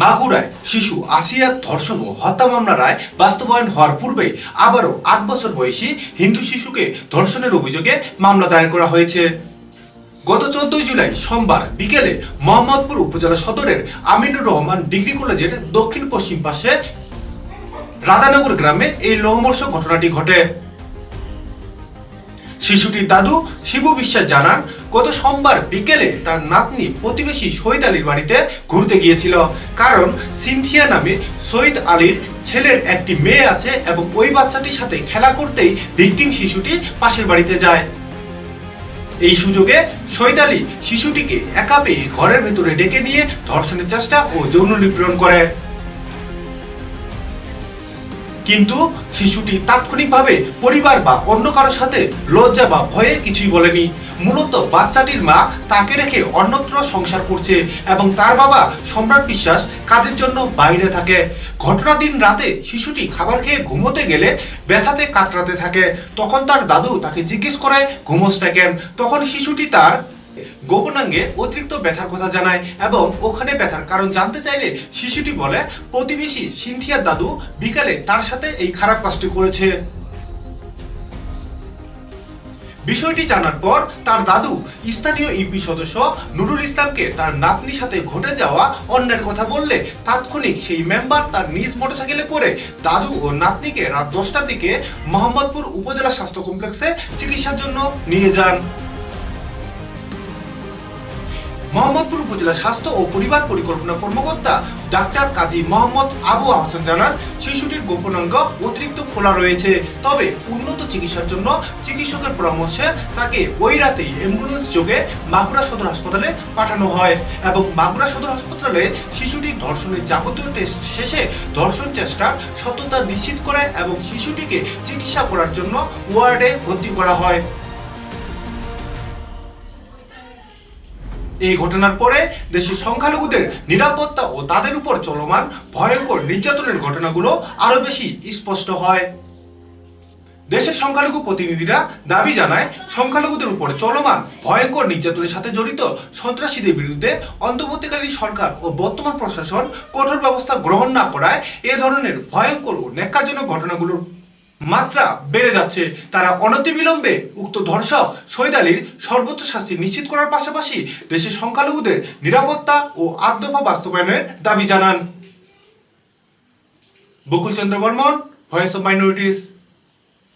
মাগুরায় শিশু আসিয়ার ধর্ষণ ও হত্যা মামলা রায় বাস্তবায়ন হওয়ার পূর্বে আবারও আট বছর বয়সী হিন্দু শিশুকে ধর্ষণের অভিযোগে মামলা দায়ের করা হয়েছে। গত চোদ্দই জুলাই সোমবার বিকেলে মোহাম্মদপুর উপজেলা সদরের আমিনুর রহমান ডিগ্রি কলেজের দক্ষিণ পশ্চিম পাশে রাধানগর গ্রামে এই লোমহর্ষ ঘটনাটি ঘটে। শিশুটির দাদু শিবু বিশ্বাস জানান, গত সোমবার বিকেলে তার নাতনি প্রতিবেশী শহীদ আলীর বাড়িতে ঘুরতে গিয়েছিল। কারণ সিনথিয়া নামে শহীদ আলীর ছেলের একটি মেয়ে আছে এবং ওই বাচ্চাটির সাথে খেলা করতেই ভিকটিম শিশুটি পাশের বাড়িতে যায়। এই সুযোগে আলী শিশুটিকে একা পেয়ে ঘরের ভেতরে ডেকে নিয়ে ধর্ষণের চেষ্টা ও যৌন নিপীড়ন করে। কিন্তু শিশুটি তাৎক্ষণিকভাবে পরিবার বা অন্য কারোর সাথে লজ্জা বা ভয়ে কিছুই বলেনি। মূলত বাচ্চাটির মা তাকে রেখে অন্যত্র সংসার করছে এবং তার বাবা সম্রাট বিশ্বাস কাজের জন্য বাইরে থাকে। ঘটনা দিন রাতে শিশুটি খাবার খেয়ে ঘুমোতে গেলে ব্যথাতে কাতরাতে থাকে। তখন তার দাদু তাকে জিজ্ঞেস করে, ঘুমোস না কেন? তখন শিশুটি তার গোপনাঙ্গে অতিরিক্ত ব্যথার কথা জানায় এবং ওখানে ব্যথার কারণ জানতে চাইলে শিশুটি বলে, প্রতিবেশী সিনথিয়ার দাদু বিকালে তার সাথে এই খারাপ কাজটি করেছে। বিষয়টি জানার পর তার দাদু, স্থানীয় ইউপি সদস্য নুরুল ইসলামকে তার নাতনির সাথে ঘটে যাওয়া অন্যের কথা বললে তাৎক্ষণিক সেই মেম্বার তার নিজ মোটরসাইকেলে করে দাদু ও নাতনিকে রাত দশটার দিকে মোহাম্মদপুর উপজেলা স্বাস্থ্য কমপ্লেক্সে চিকিৎসার জন্য নিয়ে যান। মোহাম্মদপুর উপজেলা স্বাস্থ্য ও পরিবার পরিকল্পনা কর্মকর্তা ডাক্তার কাজী মোহাম্মদ আবু আহসান জানান, শিশুটির গোপনাঙ্গ অতিরিক্ত খোলা রয়েছে। তবে উন্নত চিকিৎসার জন্য চিকিৎসকের পরামর্শে তাকে ওই রাতেই অ্যাম্বুলেন্স যোগে মাগুরা সদর হাসপাতালে পাঠানো হয় এবং মাগুরা সদর হাসপাতালে শিশুটির ধর্ষণের যাবতীয় টেস্ট শেষে ধর্ষণ চেষ্টার সত্যতা নিশ্চিত করে এবং শিশুটিকে চিকিৎসা করার জন্য ওয়ার্ডে ভর্তি করা হয়। এই ঘটনার পরে দেশের সংখ্যালঘুদের নিরাপত্তা ও তাদের উপর চলমান ভয়ঙ্কর নির্যাতনের ঘটনাগুলো আরও বেশি স্পষ্ট হয়। দেশের সংখ্যালঘু প্রতিনিধিরা দাবি জানায়, সংখ্যালঘুদের উপর চলমান ভয়ঙ্কর নির্যাতনের সাথে জড়িত সন্ত্রাসীদের বিরুদ্ধে অন্তর্বর্তীকালীন সরকার ও বর্তমান প্রশাসন কঠোর ব্যবস্থা গ্রহণ না করায় এ ধরনের ভয়ঙ্কর ও ন্যাক্কারজনক ঘটনাগুলোর মাত্রা বেড়ে যাচ্ছে। তারা অনতিবিলম্বে উক্ত ধর্ষক শহীদ আলীর সর্বোচ্চ শাস্তি নিশ্চিত করার পাশাপাশি দেশের সংখ্যালঘুদের নিরাপত্তা ও আত্মপা বাস্তবায়নের দাবি জানান। Bakul Chandra Barman voice of minorities